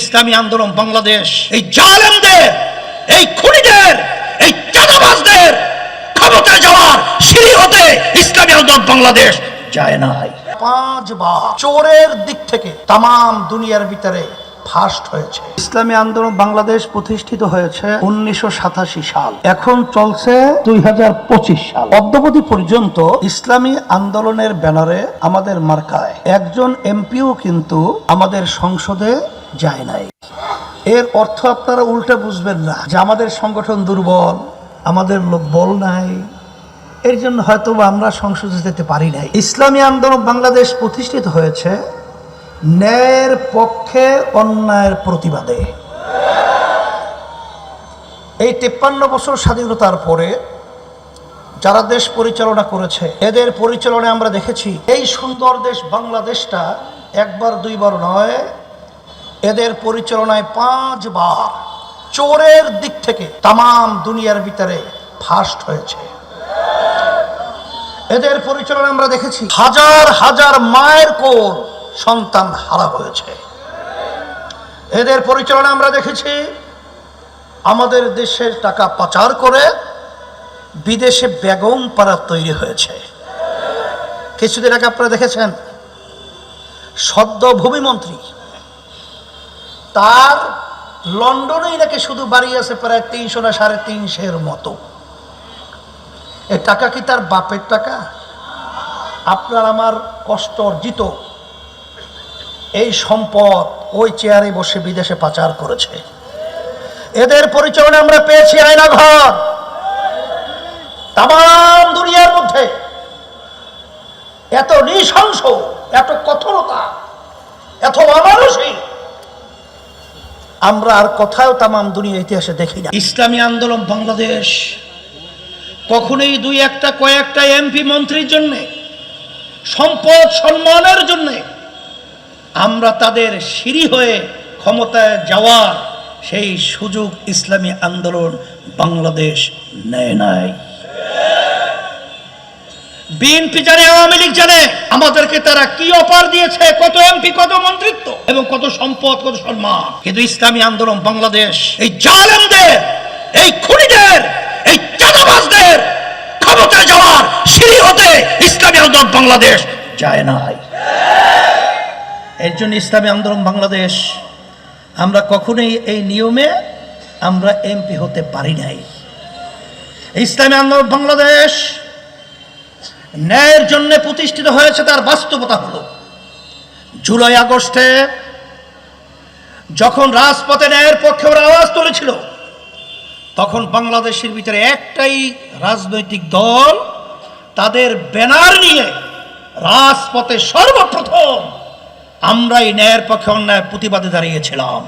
ইসলামী আন্দোলন বাংলাদেশ। এই জালেমদের এই খুনিদের এই চাঁদাবাজদের ক্ষমতায় যাওয়ার সিঁড়ি হতে ইসলামী আন্দোলন বাংলাদেশ যায় নাই। পাঁচবার চোরের দিক থেকে তাম দুনিয়ার ভিতরে ফার্স্ট হয়েছে। ইসলামী আন্দোলন বাংলাদেশ প্রতিষ্ঠিত হয়েছে উনিশশো সাতাশি সাল। এখন চলছে দুই হাজার পঁচিশ সাল। অদ্যবধি পর্যন্ত ইসলামী আন্দোলনের ব্যানারে আমাদের মার্কায় একজন এমপিও কিন্তু আমাদের সংসদে যায় নাই। এর অর্থ আপনারা উল্টে বুঝবেন না যে আমাদের সংগঠন দুর্বল, আমাদের লোক বল নাই। এর জন্য হয়তো আমরা সংসদে যেতে পারি নাই। ইসলামী আন্দোলন বাংলাদেশ প্রতিষ্ঠিত হয়েছে ন্যায়ের পক্ষে, অন্যায়ের প্রতিবাদে। এই তেপ্পান্ন বছর স্বাধীনতার পরে যারা দেশ পরিচালনা করেছে, এদের পরিচালনায় আমরা দেখেছি, এই সুন্দর দেশ বাংলাদেশটা একবার, দুইবার নয় এদের পরিচালনায় পাঁচবার চোরের দিক থেকে তাম দুনিয়ার ভিতরে ফার্স্ট হয়েছে। এদের পরিচালনা আমরা দেখেছি হাজার হাজার মায়ের কোর সন্তান হারা হয়েছে। এদের পরিচালনা আমরা দেখেছি আমাদের দেশের টাকা পাচার করে বিদেশে বেগম পাড়া তৈরি হয়েছে। কিছুদিন আগে আপনারা দেখেছেন সদ্য ভূমিমন্ত্রী তার লন্ডনেই নাকি শুধু বাড়ি আছে প্রায় তিনশো না সাড়ে তিনশের মতো। এ টাকা কি তার বাপের টাকা? আপনার আমার কষ্ট অর্জিত। এই সম্পদ ওই চেয়ারে বসে বিদেশে পাচার করেছে। এদের পরিচালনা আমরা পেয়েছি আয়নাঘর। তাম দুনিয়ার মধ্যে। এত নৃশংস, এত কঠোরতা, এত অমানসিক আমরা আর কোথাও তামাম দুনিয়া ইতিহাসে দেখি না। ইসলামী আন্দোলন বাংলাদেশ। কখনোই দুই একটা, কয়েকটা এমপি মন্ত্রীর জন্য, সম্পদ সম্মানের জন্য আমরা তাদের সিঁড়ি হয়ে ক্ষমতায় যাওয়ার সেই সুযোগ ইসলামী আন্দোলন বাংলাদেশ নেয় নাই। বিএনপি জানে, আওয়ামী লীগ জানে, আমাদেরকে তারা কি অফার দিয়েছে, কত এমপি, কত মন্ত্রিত্ব? কত সম্পদ, কত সম্মান। কিন্তু ইসলামী আন্দোলন বাংলাদেশ, এই জালেমদের, এই খুনিদের, এই চাঁদাবাজদের ক্ষমতায় যাওয়ার সিঁড়ি হতে ইসলামী আন্দোলন বাংলাদেশ যায় নাই। এর জন্য ইসলামী আন্দোলন বাংলাদেশ, আমরা কখনোই এই নিয়মে আমরা এমপি হতে পারি নাই। ইসলামী আন্দোলন বাংলাদেশ ন্যায়ের জন্য প্রতিষ্ঠিত হয়েছে, তার বাস্তবতা হলো, জুলাই আগস্টে যখন রাজপথে ন্যায়ের পক্ষে ওরা আওয়াজ তুলেছিল, তখন বাংলাদেশের ভিতরে একটাই রাজনৈতিক দল তাদের ব্যানার নিয়ে রাজপথে সর্বপ্রথম আমরা এই ন্যায়ের পক্ষে অন্যায় প্রতিবাদে দাঁড়িয়েছিলাম।